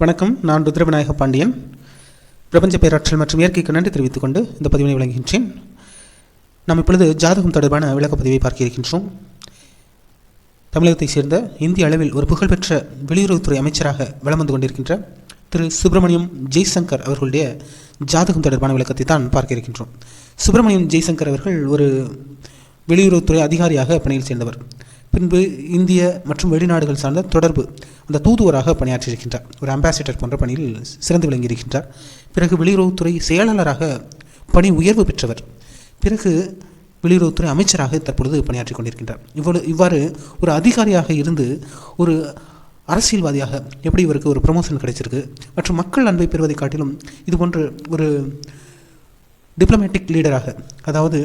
வணக்கம். நான் ருத்ரவிநாயக பாண்டியன். பிரபஞ்ச பேராற்றல் மற்றும் இயற்கைக்கு நன்றி தெரிவித்துக் கொண்டு இந்த பதிவினை வழங்குகின்றேன் நாம் இப்பொழுது ஜாதகம் தொடர்பான விளக்கப்பதிவை பார்க்க இருக்கின்றோம். தமிழகத்தைச் சேர்ந்த இந்திய அளவில் ஒரு புகழ்பெற்ற வெளியுறவுத்துறை அமைச்சராக வலம் வந்து கொண்டிருக்கின்ற திரு சுப்பிரமணியம் ஜெய்சங்கர் அவர்களுடைய ஜாதகம் தொடர்பான விளக்கத்தை தான் பார்க்க இருக்கின்றோம். சுப்பிரமணியம் ஜெய்சங்கர் அவர்கள் ஒரு வெளியுறவுத்துறை அதிகாரியாக பணியில் சேர்ந்தவர். பின்பு இந்திய மற்றும் வெளிநாடுகள் சார்ந்த தொடர்பு. அந்த தூதுவராக பணியாற்றியிருக்கின்றார். ஒரு அம்பாசிடர் போன்ற பணியில் சிறந்து விளங்கியிருக்கின்றார். பிறகு வெளியுறவுத்துறை செயலாளராக பணி உயர்வு பெற்றவர். பிறகு வெளியுறவுத்துறை அமைச்சராக தற்பொழுது பணியாற்றி கொண்டிருக்கின்றார். இவ்வளவு இவ்வாறு ஒரு அதிகாரியாக இருந்து ஒரு அரசியல்வாதியாக எப்படி இவருக்கு ஒரு ப்ரமோஷன் கிடைச்சிருக்கு? மற்றும் மக்கள் அன்பை பெறுவதை காட்டிலும் இது போன்ற ஒரு டிப்ளமேட்டிக் லீடராக அதாவது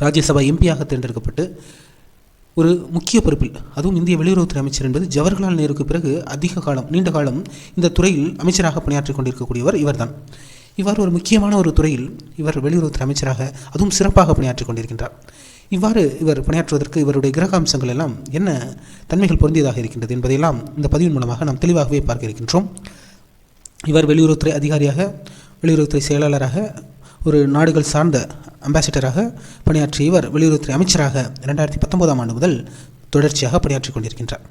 ராஜ்யசபா எம்பியாக தேர்ந்தெடுக்கப்பட்டு ஒரு முக்கிய பொறுப்பில் அதுவும் இந்திய வெளியுறவுத்துறை அமைச்சர் என்பது ஜவஹர்லால் நேருக்கு பிறகு அதிக காலம் நீண்ட காலம் இந்த துறையில் அமைச்சராக பணியாற்றிக் கொண்டிருக்கக்கூடியவர் இவர்தான். இவ்வாறு ஒரு முக்கியமான ஒரு துறையில் இவர் வெளியுறவுத்துறை அமைச்சராக அதுவும் சிறப்பாக பணியாற்றிக் கொண்டிருக்கின்றார். இவ்வாறு இவர் பணியாற்றுவதற்கு இவருடைய கிரக அம்சங்கள் எல்லாம் என்ன தன்மைகள் பொருந்தியதாக இருக்கின்றது என்பதையெல்லாம் இந்த பதிவின் மூலமாக நாம் தெளிவாகவே பார்க்க இருக்கின்றோம். இவர் வெளியுறவுத்துறை அதிகாரியாக வெளியுறவுத்துறை செயலாளராக ஒரு நாடுகள் சார்ந்த அம்பாசிடராக பணியாற்றிய இவர் வெளியுறவுத்துறை அமைச்சராக ரெண்டாயிரத்தி பத்தொன்பதாம் ஆண்டு முதல் தொடர்ச்சியாக பணியாற்றிக் கொண்டிருக்கின்றார்.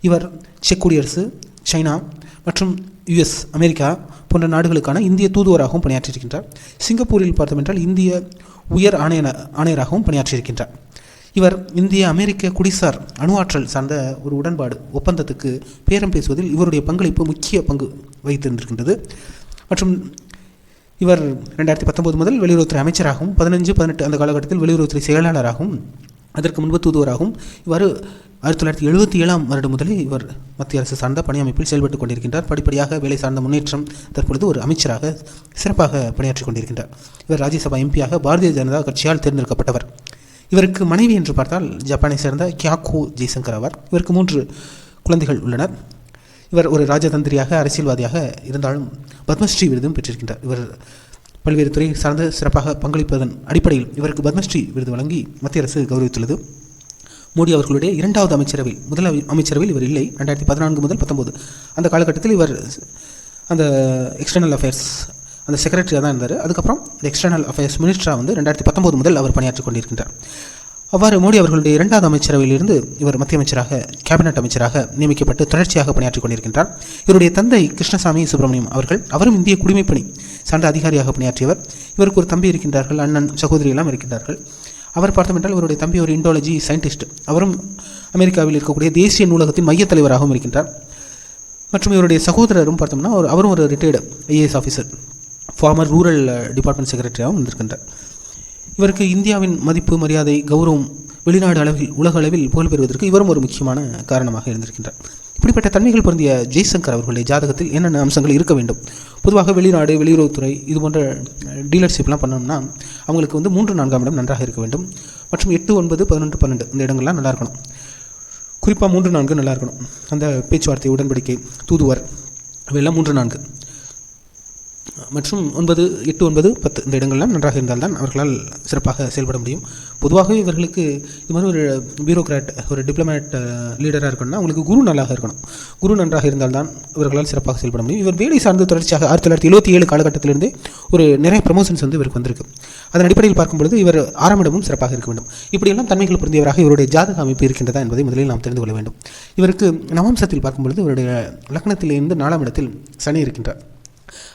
இவர் செக் குடியரசு சைனா மற்றும் யுஎஸ் அமெரிக்கா போன்ற நாடுகளுக்கான இந்திய தூதுவராகவும் பணியாற்றியிருக்கின்றார். சிங்கப்பூரில் பார்த்தோமென்றால் இந்திய உயர் ஆணைய ஆணையராகவும் பணியாற்றியிருக்கின்றார். இவர் இந்திய அமெரிக்க குடிசார் அணுவாற்றல் சார்ந்த ஒரு உடன்பாடு ஒப்பந்தத்துக்கு பேரம் பேசுவதில் இவருடைய பங்களிப்பு முக்கிய பங்கு வகித்திருந்திருக்கின்றது. மற்றும் இவர் ரெண்டாயிரத்தி பத்தொன்பது முதல் வெளியுறவுத்துறை அமைச்சராகவும் பதினஞ்சு பதினெட்டு அந்த காலகட்டத்தில் வெளியுறவுத்துறை செயலாளராகவும் அதற்கு முன்பு தூதுவராகவும் இவ்வாறு ஆயிரத்தி தொள்ளாயிரத்தி எழுபத்தி ஏழாம் வருடம் முதலே இவர் மத்திய அரசு சார்ந்த பணி அமைப்பில் செயல்பட்டுக் கொண்டிருக்கின்றார். படிப்படியாக வேலை சார்ந்த முன்னேற்றம் தற்பொழுது ஒரு அமைச்சராக சிறப்பாக பணியாற்றிக் கொண்டிருக்கின்றார். இவர் ராஜ்யசபா எம்பியாக பாரதிய ஜனதா கட்சியால் தேர்ந்தெடுக்கப்பட்டவர். இவருக்கு மனைவி என்று பார்த்தால் ஜப்பானை சேர்ந்த கியாக்கோ ஜெய்சங்கர் ஆவார் இவருக்கு மூன்று குழந்தைகள் உள்ளனர். இவர் ஒரு ராஜதந்திரியாக அரசியல்வாதியாக இருந்தாலும் பத்மஸ்ரீ விருதும் பெற்றிருக்கின்றார். இவர் பல்வேறு துறை சார்ந்து சிறப்பாக பங்களிப்பதன் அடிப்படையில் இவருக்கு பத்மஸ்ரீ விருது வழங்கி மத்திய அரசு கௌரவித்துள்ளது. மோடி அவர்களுடைய இரண்டாவது அமைச்சரவை முதல் அமைச்சரவையில் இவர் இல்லை. ரெண்டாயிரத்தி பதினான்கு முதல் பத்தொம்போது அந்த காலகட்டத்தில் இவர் அந்த எக்ஸ்டர்னல் அஃபேர்ஸ் அந்த செக்ரட்டரியாக தான் இருந்தார். அதுக்கப்புறம் இந்த எக்ஸ்டர்னல் அஃபேர்ஸ் மினிஸ்டராக வந்து ரெண்டாயிரத்தி பத்தொம்போது முதல் அவர் பணியாற்றிக் கொண்டிருக்கின்றார். அவ்வாறு மோடி அவர்களுடைய இரண்டாவது அமைச்சரவையிலிருந்து இவர் மத்திய அமைச்சராக கேபினட் அமைச்சராக நியமிக்கப்பட்டு தொடர்ச்சியாக பணியாற்றிக் கொண்டிருக்கின்றார். இவருடைய தந்தை கிருஷ்ணசாமி சுப்பிரமணியம் அவர்கள் அவரும் இந்திய குடிமைப்பணி சார்ந்த அதிகாரியாக பணியாற்றியவர். இவருக்கு ஒரு தம்பி இருக்கின்றார்கள் அண்ணன் சகோதரி எல்லாம் இருக்கின்றார்கள். அவர் பார்த்தோம் என்றால் இவருடைய தம்பி ஒரு இண்டோலஜி சயின்டிஸ்ட் அவரும் அமெரிக்காவில் இருக்கக்கூடிய தேசிய நூலகத்தின் மையத் தலைவராகவும் இருக்கின்றார். மற்றும் இவருடைய சகோதரரும் பார்த்தோம்னா ஒரு அவரும் ஒரு retired IAS officer former rural department செக்ரட்டரியாகவும் இருந்திருக்கின்றார். இவருக்கு இந்தியாவின் மதிப்பு மரியாதை கௌரவம் வெளிநாடு அளவில் உலக அளவில் புகழ் பெறுவதற்கு இவரும் ஒரு முக்கியமான காரணமாக இருந்திருக்கின்றார். இப்படிப்பட்ட தன்மைகள் பொருந்திய ஜெய்சங்கர் அவர்களுடைய ஜாதகத்தில் என்னென்ன அம்சங்கள் இருக்க வேண்டும்? பொதுவாக வெளிநாடு வெளியுறவுத்துறை இது போன்ற டீலர்ஷிப்லாம் பண்ணோம்னா அவங்களுக்கு வந்து மூன்று நான்காம் இடம் நன்றாக இருக்க வேண்டும். மற்றும் எட்டு ஒன்பது பதினொன்று பன்னெண்டு இந்த இடங்கள்லாம் நல்லா இருக்கணும். குறிப்பாக மூன்று நான்கு நல்லா இருக்கணும். அந்த பேச்சுவார்த்தை உடன்படிக்கை தூதுவர் இவையெல்லாம் மூன்று நான்கு. மற்றும் ஒன்பது எட்டு ஒன்பது பத்து இந்த இடங்கள்லாம் நன்றாக இருந்தால்தான் அவர்களால் சிறப்பாக செயல்பட முடியும். பொதுவாகவே இவர்களுக்கு இது மாதிரி ஒரு பியூரோக்ராட் ஒரு டிப்ளமேட் லீடராக இருக்கணும்னா அவங்களுக்கு குரு நல்லாக இருக்கணும். குரு நன்றாக இருந்தால்தான் இவர்களால் சிறப்பாக செயல்பட முடியும். இவர் வேலை சார்ந்து தொடர்ச்சியாக ஆயிரத்தி தொள்ளாயிரத்தி எழுபத்தி ஏழு காலகட்டத்திலிருந்தே ஒரு நிறைய ப்ரமோஷன்ஸ் வந்து இவருக்கு வந்திருக்கு. அதன் அடிப்படையில் பார்க்கும்பொழுது இவர் ஆறாம் இடமும் சிறப்பாக இருக்க வேண்டும். இப்படியெல்லாம் தன்மைகள் பொருந்தியவராக இவருடைய ஜாதக அமைப்பு இருக்கின்றதா என்பதை முதலில் நாம் தெரிந்து கொள்ள வேண்டும். இவருக்கு நவம்சத்தில் பார்க்கும்பொழுது இவருடைய லக்னத்திலிருந்து நாலாம் இடத்தில் சனி இருக்கின்றார்.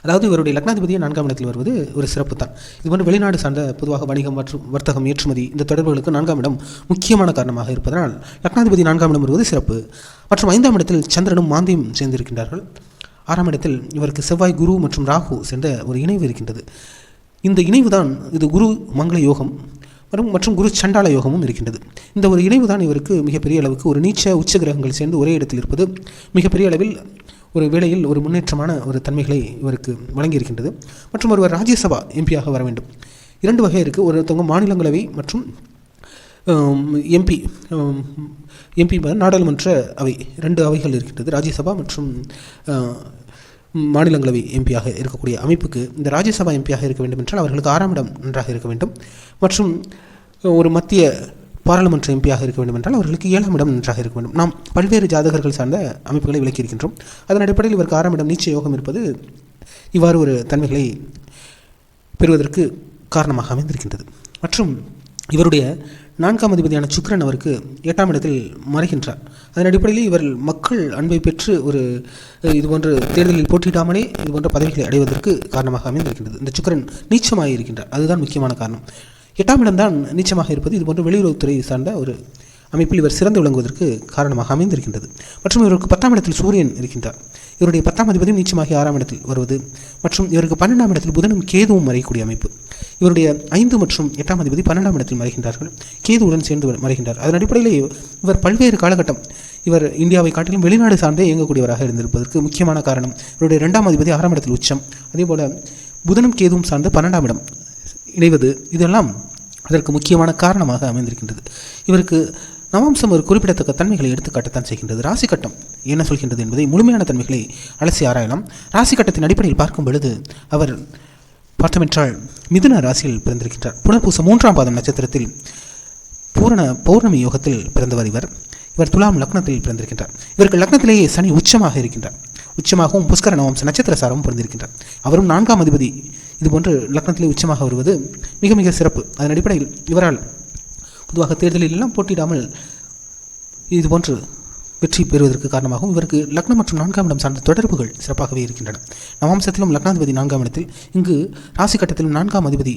அதாவது இவருடைய லக்னாதிபதியை நான்காம் இடத்தில் வருவது ஒரு சிறப்பு தான் இது போன்ற வெளிநாடு சார்ந்த பொதுவாக வணிகம் மற்றும் வர்த்தகம் ஏற்றுமதி இந்த தொடர்புகளுக்கு நான்காம் இடம் முக்கியமான காரணமாக இருப்பதனால் லக்னாதிபதி நான்காம் இடம் வருவது சிறப்பு. மற்றும் ஐந்தாம் இடத்தில் சந்திரனும் மாந்தியும் சேர்ந்திருக்கின்றார்கள். ஆறாம் இடத்தில் இவருக்கு செவ்வாய் குரு மற்றும் ராகு சேர்ந்த ஒரு இணைவு இருக்கின்றது. இந்த இணைவு தான் இது குரு மங்கள யோகம் மற்றும் மற்றும் குரு சண்டாள யோகமும் இருக்கின்றது. இந்த ஒரு இணைவு தான் இவருக்கு மிகப்பெரிய அளவுக்கு ஒரு நீச்ச உச்ச கிரகங்கள் சேர்ந்து ஒரே இடத்தில் இருப்பது. மிகப்பெரிய அளவில் ஒரு வேளையில் ஒரு முன்னேற்றமான ஒரு தன்மைகளை இவருக்கு வழங்கியிருக்கின்றது. மற்றும் ஒருவர் ராஜ்யசபா எம்பியாக வர வேண்டும். இரண்டு வகை இருக்குது ஒருத்தவங்க மாநிலங்களவை மற்றும் எம்பி எம்பி நாடாளுமன்ற அவை. ரெண்டு அவைகள் இருக்கின்றது. ராஜ்யசபா மற்றும் மாநிலங்களவை எம்பியாக இருக்கக்கூடிய அமைப்புக்கு இந்த ராஜ்யசபா எம்பியாக இருக்க வேண்டும் என்றால் அவர்களுக்கு ஆறாம் இடம் நன்றாக இருக்க வேண்டும். மற்றும் ஒரு மத்திய பாராளுமன்ற எம்பியாக இருக்க வேண்டும் என்றால் அவர்களுக்கு ஏழாம் இடம் நன்றாக இருக்க வேண்டும். நாம் பல்வேறு ஜாதகர்கள் சார்ந்த அமைப்புகளை விளக்கியிருக்கின்றோம். அதன் அடிப்படையில் இவருக்கு ஆறாம் இடம் நீச்ச யோகம் இருப்பது இவ்வாறு ஒரு தன்மைகளை பெறுவதற்கு காரணமாக அமைந்திருக்கின்றது. மற்றும் இவருடைய நான்காம் அதிபதியான சுக்கிரன் அவருக்கு எட்டாம் இடத்தில் மறைகின்றார். அதன் அடிப்படையில் இவர் மக்கள் அன்பை பெற்று ஒரு இதுபோன்று தேர்தலில் போட்டியிடாமலே இது போன்ற பதவிகளை அடைவதற்கு காரணமாக அமைந்திருக்கின்றது. இந்த சுக்கிரன் நீச்சமாக இருக்கின்றார் அதுதான் முக்கியமான காரணம். எட்டாம் இடம்தான் நீச்சமாக இருப்பது. இதுபோன்ற வெளியுறவுத்துறை சார்ந்த ஒரு அமைப்பில் இவர் சிறந்து விளங்குவதற்கு காரணமாக அமைந்திருக்கின்றது. மற்றும் இவருக்கு பத்தாம் இடத்தில் சூரியன் இருக்கின்றார். இவருடைய பத்தாம் அதிபதியும் நீச்சமாகி ஆறாம் இடத்தில் வருவது மற்றும் இவருக்கு பன்னெண்டாம் இடத்தில் புதனும் கேதுவும் மறையக்கூடிய அமைப்பு. இவருடைய ஐந்து மற்றும் எட்டாம் அதிபதி பன்னெண்டாம் இடத்தில் மறைகின்றார்கள். கேதுவுடன் சேர்ந்து மறைகின்றார். அதன் அடிப்படையில் இவர் பல்வேறு காலகட்டம் இவர் இந்தியாவை காட்டிலும் வெளிநாடு சார்ந்தே இயங்கக்கூடியவராக இருந்திருப்பதற்கு முக்கியமான காரணம். இவருடைய இரண்டாம் அதிபதி ஆறாம் இடத்தில் உச்சம். அதேபோல புதனும் கேதுவும் சார்ந்த பன்னெண்டாம் இடம். இணைவது இதெல்லாம் அதற்கு முக்கியமான காரணமாக அமைந்திருக்கின்றது. இவருக்கு நவம்சம் ஒரு குறிப்பிடத்தக்க தன்மைகளை எடுத்துக்காட்டத்தான் செய்கின்றது. ராசி கட்டம் என்ன சொல்கின்றது என்பதை முழுமையான தன்மைகளை அலசி ஆராயலாம். ராசி கட்டத்தின் அடிப்படையில் பார்க்கும் பொழுது அவர் பார்த்தமென்றால் மிதுன ராசியில் பிறந்திருக்கின்றார். புனர்பூச மூன்றாம் பாதம் நட்சத்திரத்தில் பூரண பௌர்ணமி யோகத்தில் பிறந்தவர் இவர். இவர் துலாம் லக்னத்தில் பிறந்திருக்கின்றார். இவருக்கு லக்னத்திலேயே சனி உச்சமாக இருக்கின்றார். உச்சமாகவும் புஷ்கர நவம்ச நட்சத்திர சாரமும் பிறந்திருக்கின்றார். அவரும் நான்காம் அதிபதி இதுபோன்று லக்னத்திலே உச்சமாக வருவது மிக மிக சிறப்பு. அதன் அடிப்படையில் இவரால் பொதுவாக தேர்தலில் எல்லாம் போட்டியிடாமல் இதுபோன்று வெற்றி பெறுவதற்கு காரணமாகவும் இவருக்கு லக்னம் மற்றும் நான்காம் இடம் சார்ந்த தொடர்புகள் சிறப்பாகவே இருக்கின்றன. நவாம்சத்திலும் லக்னாதிபதி நான்காம் இடத்தில் இங்கு ராசி கட்டத்திலும் நான்காம் அதிபதி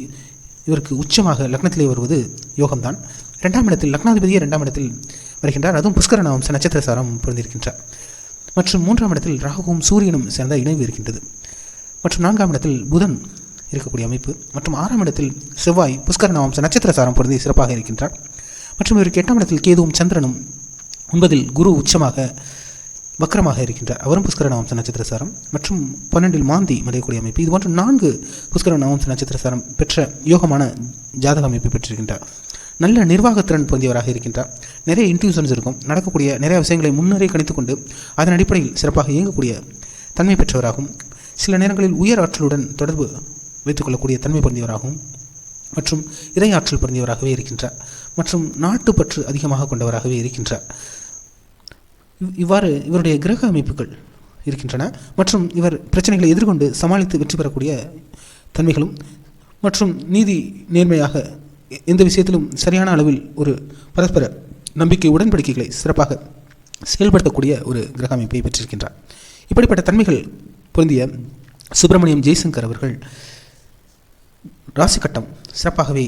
இவருக்கு உச்சமாக லக்னத்திலே வருவது யோகம்தான். இரண்டாம் இடத்தில் லக்னாதிபதியே இரண்டாம் இடத்தில் வருகின்றார். அதுவும் புஷ்கர நவம்ச நட்சத்திர சாரம் பிறந்திருக்கின்றார் மற்றும் மூன்றாம் இடத்தில் ராகுவும் சூரியனும் சேர்ந்த இணைவு இருக்கின்றது. மற்றும் நான்காம் இடத்தில் புதன் இருக்கக்கூடிய அமைப்பு. மற்றும் ஆறாம் இடத்தில் செவ்வாய் புஷ்கர நவம்ச நட்சத்திர சாரம் பொருந்தி சிறப்பாக இருக்கின்றார். மற்றும் இவருக்கு எட்டாம் இடத்தில் கேதுவும் சந்திரனும் ஒன்பதில் குரு உச்சமாக வக்கரமாக இருக்கின்றார். அவரும் புஷ்கர நவம்ச நட்சத்திர சாரம் மற்றும் பன்னெண்டில் மாந்தி மறையக்கூடிய அமைப்பு. இது போன்ற நான்கு புஷ்கர நவம்ச நட்சத்திர சாரம் பெற்ற யோகமான ஜாதக அமைப்பை பெற்றிருக்கின்றார். நல்ல நிர்வாகத்திறன் பொருந்தியவராக இருக்கின்றார். நிறைய இன்ட்யூஷன்ஸ் இருக்கும். நடக்கக்கூடிய நிறைய விஷயங்களை முன்னரே கணித்துக்கொண்டு அதன் அடிப்படையில் சிறப்பாக இயங்கக்கூடிய தன்மை பெற்றவராகும். சில நேரங்களில் உயர் ஆற்றலுடன் தொடர்பு வைத்துக்கொள்ளக்கூடிய தன்மை பொருந்தியவராகவும் மற்றும் இறை பொருந்தியவராகவே இருக்கின்றார். மற்றும் நாட்டுப்பற்று அதிகமாக கொண்டவராகவே இருக்கின்றார். இவ்- இவ்வாறு இவருடைய கிரக அமைப்புகள் இருக்கின்றன. மற்றும் இவர் பிரச்சனைகளை எதிர்கொண்டு சமாளித்து வெற்றி பெறக்கூடிய தன்மைகளும் மற்றும் நீதி நேர்மையாக எந்த விஷயத்திலும் சரியான அளவில் ஒரு பரஸ்பர நம்பிக்கை உடன்படிக்கைகளை சிறப்பாக செயல்படுத்தக்கூடிய ஒரு கிரக அமைப்பை பெற்றிருக்கின்றார். இப்படிப்பட்ட தன்மைகள் பொருந்திய சுப்பிரமணியம் ஜெய்சங்கர் அவர்கள் ராசி கட்டம் சிறப்பாகவே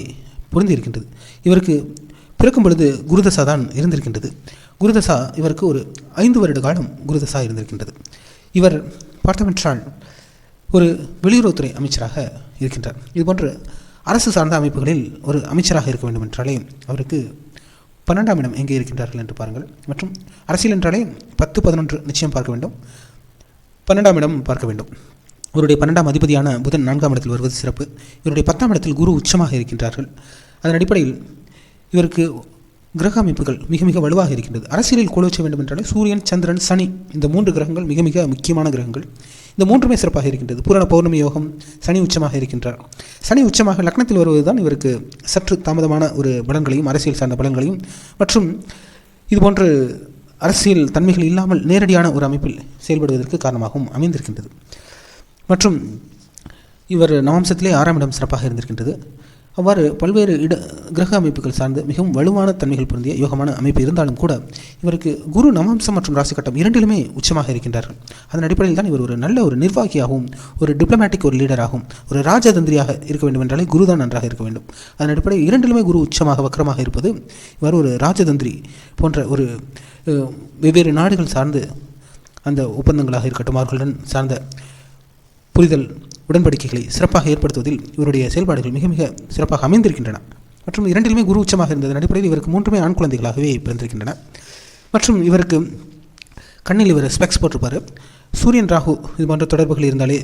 பொருந்தி இருக்கின்றது இவருக்கு பிறக்கும் பொழுது குருதசா தான் இருந்திருக்கின்றது. குருதசா இவருக்கு ஒரு ஐந்து வருட காலம் குருதசா இருந்திருக்கின்றது. இவர் பார்த்தமென்றால் ஒரு வெளியுறவுத்துறை அமைச்சராக இருக்கின்றார். இதுபோன்று அரசு சார்ந்த அமைப்புகளில் ஒரு அமைச்சராக இருக்க வேண்டும் என்றாலே அவருக்கு பன்னெண்டாம் இடம் எங்கே இருக்கின்றார்கள் என்று பாருங்கள். மற்றும் அரசியல் என்றாலே பத்து பதினொன்று நிச்சயம் பார்க்க வேண்டும். பன்னெண்டாம் இடம் பார்க்க வேண்டும். இவருடைய பன்னெண்டாம் அதிபதியான புதன் நான்காம் இடத்தில் வருவது சிறப்பு. இவருடைய பத்தாம் இடத்தில் குரு உச்சமாக இருக்கின்றார்கள். அதன் அடிப்படையில் இவருக்கு கிரக அமைப்புகள் மிக மிக வலுவாக இருக்கின்றது. அரசியலில் கோலோச்ச வேண்டும் என்றாலே சூரியன் சந்திரன் சனி இந்த மூன்று கிரகங்கள் மிக மிக முக்கியமான கிரகங்கள். இந்த மூன்றுமே சிறப்பாக இருக்கின்றது. பூரண பௌர்ணமி யோகம் சனி உச்சமாக இருக்கின்றார். சனி உச்சமாக லக்னத்தில் வருவதுதான் இவருக்கு சற்று தாமதமான ஒரு பலன்களையும் அரசியல் சார்ந்த பலன்களையும் மற்றும் இதுபோன்று அரசியல் தன்மைகள் இல்லாமல் நேரடியான ஒரு அமைப்பில் செயல்படுவதற்கு காரணமாகவும் அமைந்திருக்கின்றது. மற்றும் இவர் நவம்சத்திலே ஆறாம் இடம் சிறப்பாக இருந்திருக்கின்றது. அவ்வாறு பல்வேறு இட கிரக அமைப்புகள் சார்ந்து மிகவும் வலுவான தன்மைகள் பொருந்திய யோகமான அமைப்பு இருந்தாலும் கூட இவருக்கு குரு நவம்சம் மற்றும் ராசி கட்டம் இரண்டிலுமே உச்சமாக இருக்கின்றார்கள் அதன் அடிப்படையில் தான் இவர் ஒரு நல்ல ஒரு நிர்வாகியாகவும் ஒரு டிப்ளமேட்டிக் ஒரு லீடராகவும் ஒரு ராஜதந்திரியாக இருக்க வேண்டும் என்றாலே குரு தான் நன்றாக இருக்க வேண்டும். அதன் அடிப்படையில் இரண்டிலுமே குரு உச்சமாக வக்கரமாக இருப்பது இவர் ஒரு ராஜதந்திரி போன்ற ஒரு வெவ்வேறு நாடுகள் சார்ந்து அந்த ஒப்பந்தங்களாக இருக்கட்டும் அவர்களுடன் சார்ந்த புரிதல் உடன்படிக்கைகளை சிறப்பாக ஏற்படுத்துவதில் இவருடைய செயல்பாடுகள் மிக மிக சிறப்பாக அமைந்திருக்கின்றன. மற்றும் இரண்டிலுமே குரு உச்சமாக இருந்ததன் அடிப்படையில் இவருக்கு மூன்றுமே ஆண் குழந்தைகளாகவே பிறந்திருக்கின்றன. மற்றும் இவருக்கு கண்ணில் இவர் ஸ்பெக்ஸ் போட்டிருப்பார். சூரியன் ராகு இது போன்ற தொடர்புகள் இருந்தாலே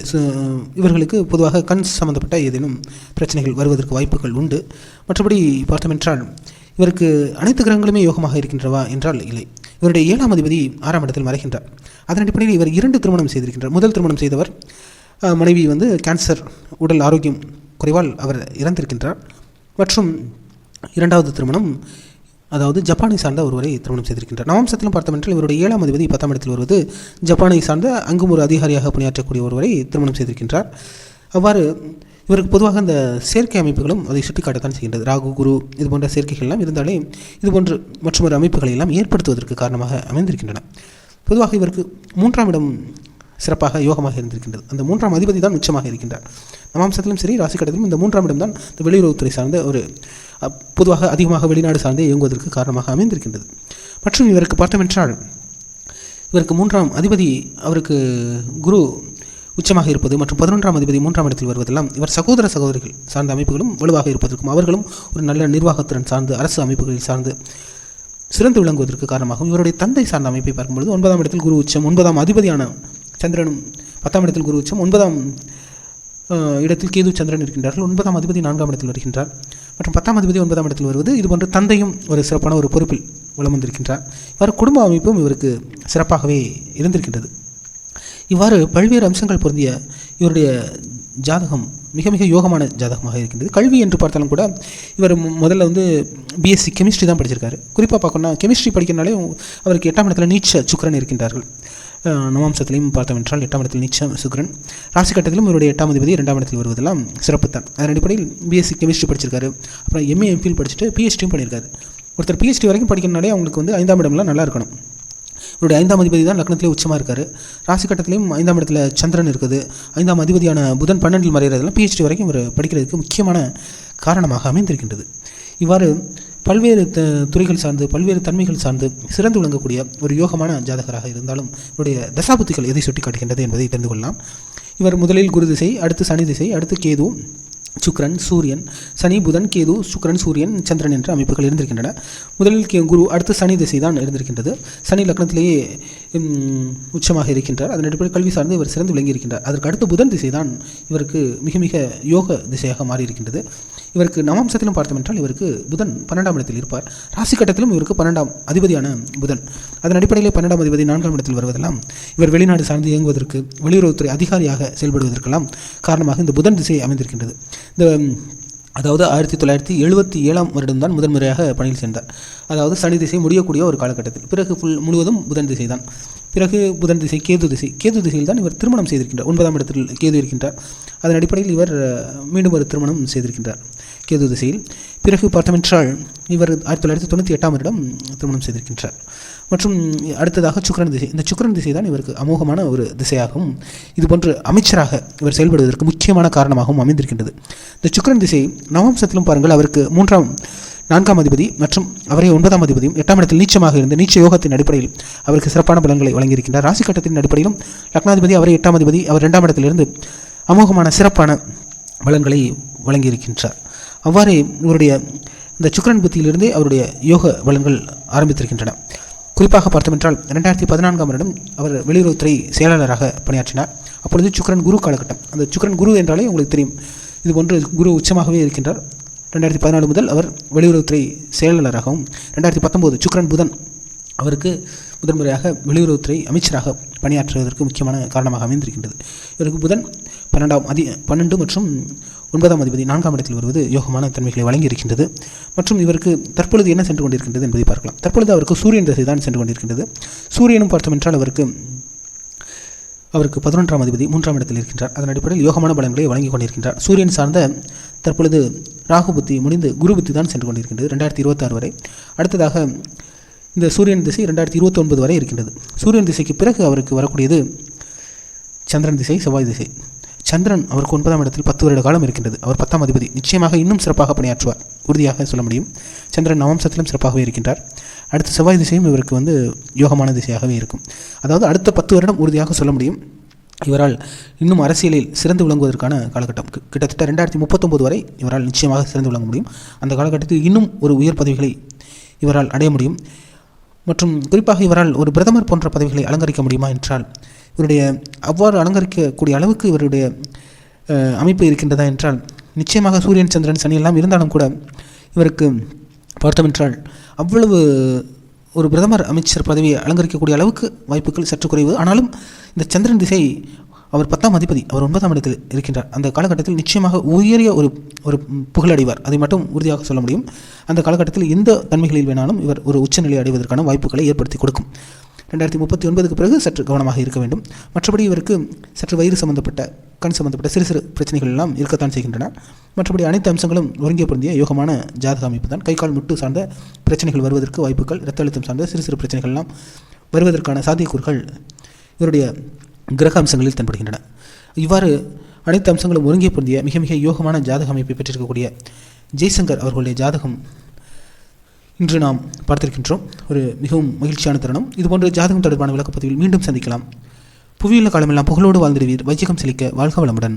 இவர்களுக்கு பொதுவாக கண் சம்பந்தப்பட்ட ஏதேனும் பிரச்சனைகள் வருவதற்கு வாய்ப்புகள் உண்டு. மற்றபடி பார்த்தோமென்றால் இவருக்கு அனைத்து கிரகங்களுமே யோகமாக இருக்கின்றவா என்றால் இல்லை. இவருடைய ஏழாம் அதிபதி ஆறாம் இடத்தில் மறைகின்றார். அதன் அடிப்படையில் இவர் இரண்டு திருமணம் செய்திருக்கின்றார். முதல் திருமணம் செய்தவர் மனைவி வந்து கேன்சர் உடல் ஆரோக்கியம் குறைவால் அவர் இறந்திருக்கின்றார். மற்றும் இரண்டாவது திருமணம் அதாவது ஜப்பானை சார்ந்த ஒருவரை திருமணம் செய்திருக்கின்றார். நவம்சத்திலும் பார்த்தோமென்றால் இவருடைய ஏழாம் அதிபதி பத்தாம் இடத்தில் வருவது ஜப்பானை சார்ந்த அங்கும் ஒரு அதிகாரியாக பணியாற்றக்கூடிய ஒருவரை திருமணம் செய்திருக்கின்றார். அவ்வாறு இவருக்கு பொதுவாக இந்த சேர்க்கை அமைப்புகளும் அதை சுட்டிக்காட்டத்தான் செய்கின்றது. ராகு குரு இது போன்ற சேர்க்கைகள்லாம் இருந்தாலே இது போன்று மற்றொரு அமைப்புகளை எல்லாம் ஏற்படுத்துவதற்கு காரணமாக அமைந்திருக்கின்றன. பொதுவாக இவருக்கு மூன்றாம் இடம் சிறப்பாக யோகமாக இருந்திருக்கின்றது. அந்த மூன்றாம் அதிபதி தான் உச்சமாக இருக்கின்றார். நவாம்சத்திலும் சரி ராசி கட்டத்திலும் இந்த மூன்றாம் இடம் தான் இந்த வெளியுறவுத்துறை சார்ந்த ஒரு பொதுவாக அதிகமாக வெளிநாடு சார்ந்தே இயங்குவதற்கு காரணமாக அமைந்திருக்கின்றது. மற்றும் இவருக்கு பார்த்தோமென்றால் இவருக்கு மூன்றாம் அதிபதி அவருக்கு குரு உச்சமாக இருப்பது மற்றும் பதினொன்றாம் அதிபதி மூன்றாம் இடத்தில் வருவதெல்லாம் இவர் சகோதர சகோதரிகள் சார்ந்த அமைப்புகளும் வலுவாக இருப்பதற்கும் அவர்களும் ஒரு நல்ல நிர்வாகத்திறன் சார்ந்து அரசு அமைப்புகளில் சார்ந்து சிறந்து விளங்குவதற்கு காரணமாகும் இவருடைய தந்தை சார்ந்த அமைப்பை பார்க்கும்பொழுது ஒன்பதாம் இடத்தில் குரு உச்சம் ஒன்பதாம் அதிபதியான சந்திரனும் பத்தாம் இடத்தில் குரு உச்சம் ஒன்பதாம் இடத்தில் கேது சந்திரன் இருக்கின்றார்கள். ஒன்பதாம் அதிபதி நான்காம் இடத்தில் வருகின்றார். மற்றும் பத்தாம் அதிபதி ஒன்பதாம் இடத்தில் வருவது இதுபோன்ற தந்தையும் ஒரு சிறப்பான ஒரு பொறுப்பில் வளம் வந்திருக்கின்றார். இவ்வாறு குடும்ப அமைப்பும் இவருக்கு சிறப்பாகவே இருந்திருக்கின்றது. இவ்வாறு பல்வேறு அம்சங்கள் பொருந்திய இவருடைய ஜாதகம் மிக மிக யோகமான ஜாதகமாக இருக்கின்றது. கல்வி என்று பார்த்தாலும் கூட இவர் முதல்ல வந்து பிஎஸ்சி கெமிஸ்ட்ரி தான் படிச்சிருக்காரு. குறிப்பாக பார்க்கணும்னா கெமிஸ்ட்ரி படிக்கிறனாலே அவருக்கு எட்டாம் இடத்துல நீச்ச சுக்கிரன் இருக்கின்றார்கள். நவாம்சத்திலையும் பார்த்தவென்றால் எட்டாம் இடத்தில் நீச்ச சுக்ரன். ராசி கட்டத்திலும் இவருடைய எட்டாம் அதிபதி இரண்டாம் இடத்தில் வருவதெல்லாம் சிறப்பு தான். அதன் அடிப்படையில் பிஎஸ்சி கெமிஸ்ட்ரி படிச்சிருக்காரு. அப்புறம் எம்ஏ எம்ஃபில் படிச்சுட்டு பிஹெச்டியும் பண்ணியிருக்காரு. ஒருத்தர் பிஹெச்டி வரைக்கும் படிக்கிறனாலே அவங்களுக்கு வந்து ஐந்தாம் இடம்லாம் நல்லா இருக்கணும். இவருடைய ஐந்தாம் அதிபதி தான் லக்னத்திலே உச்சமாக இருக்கார். ராசி கட்டத்திலையும் ஐந்தாம் இடத்துல சந்திரன் இருக்குது. ஐந்தாம் அதிபதியான புதன் பன்னெண்டில் மறைகிறதெல்லாம் பிஹெச்டி வரைக்கும் இவர் படிக்கிறதுக்கு முக்கியமான காரணமாக அமைந்திருக்கின்றது. இவ்வாறு பல்வேறு த துறைகள் சார்ந்து பல்வேறு தன்மைகள் சார்ந்து சிறந்து விளங்கக்கூடிய ஒரு யோகமான ஜாதகராக இருந்தாலும் இவருடைய தசாபுத்திகள் எதை சுட்டி காட்டுகின்றது என்பதை தெரிந்து கொள்ளலாம். இவர் முதலில் குரு திசை அடுத்து சனி திசை அடுத்து கேது சுக்ரன் சூரியன் சனி புதன் கேது சுக்ரன் சூரியன் சந்திரன் என்ற அமைப்புகள் இருந்திருக்கின்றன. முதலில் கே குரு அடுத்து சனி திசை தான் இருந்திருக்கின்றது. சனி லக்னத்திலேயே உச்சமாக இருக்கின்றார். அதன் அடிப்படையில் கல்வி சார்ந்து இவர் சிறந்து விளங்கியிருக்கின்றார் அதற்கு அடுத்த புதன் திசை தான் இவருக்கு மிக மிக யோக திசையாக மாறியிருக்கின்றது இவருக்கு நவம்சத்திலும் பார்த்தோம் என்றால் இவருக்கு புதன் பன்னெண்டாம் இடத்தில் இருப்பார். ராசி கட்டத்திலும் இவருக்கு பன்னெண்டாம் அதிபதியான புதன். அதன் அடிப்படையில் பன்னெண்டாம் அதிபதி நான்காம் இடத்தில் வருவதெல்லாம் இவர் வெளிநாடு சார்ந்து இயங்குவதற்கு வெளியுறவுத்துறை அதிகாரியாக செயல்படுவதற்கெல்லாம் காரணமாக இந்த புதன் திசை அமைந்திருக்கின்றது. இந்த அதாவது ஆயிரத்தி தொள்ளாயிரத்தி எழுபத்தி ஏழாம் வருடம்தான் முதன்முறையாக பணியில் சேர்ந்தார். அதாவது சனி திசை முடியக்கூடிய ஒரு காலகட்டத்தில். பிறகு ஃபுல் முழுவதும் புதன் திசை தான் பிறகு புதன் திசை கேது திசை. கேது திசையில் தான் இவர் திருமணம் செய்திருக்கின்றார். ஒன்பதாம் இடத்தில் கேது இருக்கின்றார். அதன் அடிப்படையில் இவர் மீண்டும் ஒரு திருமணம் செய்திருக்கின்றார். கேது திசையில் பிறகு பார்த்தோமென்றால் இவர் ஆயிரத்தி தொள்ளாயிரத்தி தொண்ணூற்றி எட்டாம் வருடம் திருமணம் செய்திருக்கின்றார். மற்றும் அடுத்ததாக சுக்கரன் திசை. இந்த சுக்கரன் திசை தான் இவருக்கு அமோகமான ஒரு திசையாகவும் இதுபோன்று அமைச்சராக இவர் செயல்படுவதற்கு முக்கியமான காரணமாகவும் அமைந்திருக்கின்றது. இந்த சுக்கிரன் திசை நவம்சத்திலும் பாருங்கள் அவருக்கு மூன்றாம் நான்காம் அதிபதி மற்றும் அவரே ஒன்பதாம் அதிபதியும் எட்டாம் இடத்தில் நீச்சமாக இருந்த நீச்ச யோகத்தின் அடிப்படையில் அவருக்கு சிறப்பான பலன்களை வழங்கியிருக்கின்றார். ராசி கட்டத்தின் அடிப்படையிலும் லக்னாதிபதி அவரே எட்டாம் அதிபதி அவர் இரண்டாம் இடத்திலிருந்து அமோகமான சிறப்பான பலன்களை வழங்கியிருக்கின்றார். அவ்வாறே இவருடைய இந்த சுக்கரன் புத்தியிலிருந்தே அவருடைய யோக பலன்கள் ஆரம்பித்திருக்கின்றன. குறிப்பாக பார்த்தோமென்றால் ரெண்டாயிரத்தி பதினான்காம் வருடம் அவர் வெளியுறவுத்துறை செயலாளராக பணியாற்றினார். அப்பொழுது சுக்கரன் குரு காலகட்டம். அந்த சுக்கரன் குரு என்றாலே உங்களுக்கு தெரியும். இது போன்று குரு உச்சமாகவே இருக்கின்றார். ரெண்டாயிரத்தி பதினாலு முதல் அவர் வெளியுறவுத்துறை செயலாளராகவும் ரெண்டாயிரத்தி பத்தொம்போது சுக்கரன் புதன் அவருக்கு முதன்முறையாக வெளியுறவுத்துறை அமைச்சராக பணியாற்றுவதற்கு முக்கியமான காரணமாக அமைந்திருக்கின்றது. இவருக்கு புதன் பன்னெண்டாம் அதி பன்னெண்டு மற்றும் ஒன்பதாம் அதிபதி நான்காம் இடத்தில் வருவது யோகமான தன்மைகளை வழங்கியிருக்கின்றது. மற்றும் இவருக்கு தற்பொழுது என்ன சென்று கொண்டிருக்கின்றது என்பதை பார்க்கலாம். தற்பொழுது அவருக்கு சூரியன் திசை தான் சென்று கொண்டிருக்கின்றது. சூரியனும் பார்த்தோம் என்றால் அவருக்கு அவருக்கு பதினொன்றாம் அதிபதி மூன்றாம் இடத்தில் இருக்கின்றார். அதன் அடிப்படையில் யோகமான பலன்களை வழங்கிக் கொண்டிருக்கின்றார். சூரியன் சார்ந்த தற்பொழுது ராகு புத்தி முடிந்து குரு புத்தி தான் சென்று கொண்டிருக்கின்றது ரெண்டாயிரத்தி இருபத்தாறு வரை. அடுத்ததாக இந்த சூரியன் திசை ரெண்டாயிரத்தி இருபத்தொன்பது வரை இருக்கின்றது. சூரியன் திசைக்கு பிறகு அவருக்கு வரக்கூடியது சந்திரன் திசை செவ்வாய் திசை. சந்திரன் அவருக்கு ஒன்பதாம் இடத்தில் பத்து வருட காலம் இருக்கின்றது. அவர் பத்தாம் அதிபதி. நிச்சயமாக இன்னும் சிறப்பாக பணியாற்றுவார். உறுதியாக சொல்ல முடியும். சந்திரன் நவம்சத்திலும் சிறப்பாகவே இருக்கின்றார். அடுத்த செவ்வாய் திசையும் இவருக்கு வந்து யோகமான திசையாகவே இருக்கும். அதாவது அடுத்த பத்து வருடம் உறுதியாக சொல்ல முடியும். இவரால் இன்னும் அரசியலில் சிறந்து விளங்குவதற்கான காலகட்டம். கிட்டத்தட்ட ரெண்டாயிரத்தி முப்பத்தொம்போது வரை இவரால் நிச்சயமாக சிறந்து விளங்க முடியும். அந்த காலகட்டத்தில் இன்னும் ஒரு உயர் பதவிகளை இவரால் அடைய முடியும். மற்றும் குறிப்பாக இவரால் ஒரு பிரதமர் போன்ற பதவிகளை அலங்கரிக்க முடியுமா என்றால் இவருடைய அவ்வாறு அலங்கரிக்கக்கூடிய அளவுக்கு இவருடைய அமைப்பு இருக்கின்றதா என்றால் நிச்சயமாக சூரியன் சந்திரன் சனி எல்லாம் இருந்தாலும் கூட இவருக்கு பார்த்தோம் என்றால் அவ்வளவு ஒரு பிரதமர் அமைச்சர் பதவியை அலங்கரிக்கக்கூடிய அளவுக்கு வாய்ப்புகள் சற்று குறைவு. ஆனாலும் இந்த சந்திரன் திசை அவர் பத்தாம் அதிபதி அவர் ஒன்பதாம் இடத்தில் இருக்கின்றார். அந்த காலகட்டத்தில் நிச்சயமாக உயரிய ஒரு ஒரு புகழடைவார். அதை மட்டும் உறுதியாக சொல்ல முடியும். அந்த காலகட்டத்தில் எந்த தன்மைகளில் வேணாலும் இவர் ஒரு உச்சநிலை அடைவதற்கான வாய்ப்புகளை ஏற்படுத்தி கொடுக்கும். ரெண்டாயிரத்தி முப்பத்தி ஒன்பதுக்கு பிறகு சற்று கவனமாக இருக்க வேண்டும். மற்றபடி இவருக்கு சற்று வயிறு சம்பந்தப்பட்ட கண் சம்பந்தப்பட்ட சிறு சிறு பிரச்சனைகள் எல்லாம் இருக்கத்தான் செய்கின்றன. மற்றபடி அனைத்து அம்சங்களும் ஒருங்கே பொருந்திய யோகமான ஜாதக அமைப்பு தான். கை கால் முட்டு சார்ந்த பிரச்சனைகள் வருவதற்கு வாய்ப்புகள் இரத்த அழுத்தம் சார்ந்த சிறு சிறு பிரச்சனைகள் எல்லாம் வருவதற்கான சாத்தியக்கூறுகள் இவருடைய கிரக அம்சங்களில் தென்படுகின்றன. இவ்வாறு அனைத்து அம்சங்களும் ஒருங்கே பொருந்திய மிக மிக யோகமான ஜாதக அமைப்பை பெற்றிருக்கக்கூடிய ஜெய்சங்கர் அவர்களுடைய ஜாதகம் இன்று நாம் பார்த்திருக்கின்றோம் ஒரு மிகவும் மகிழ்ச்சியான தருணம். இதுபோன்ற ஜாதகம் தொடர்பான விளக்கப்பதிவில் மீண்டும் சந்திக்கலாம். புவியுள்ள காலமெல்லாம் புகழோடு வாழ்ந்திருவீர் வையகம் செழிக்க வாழ்க வளமுடன்.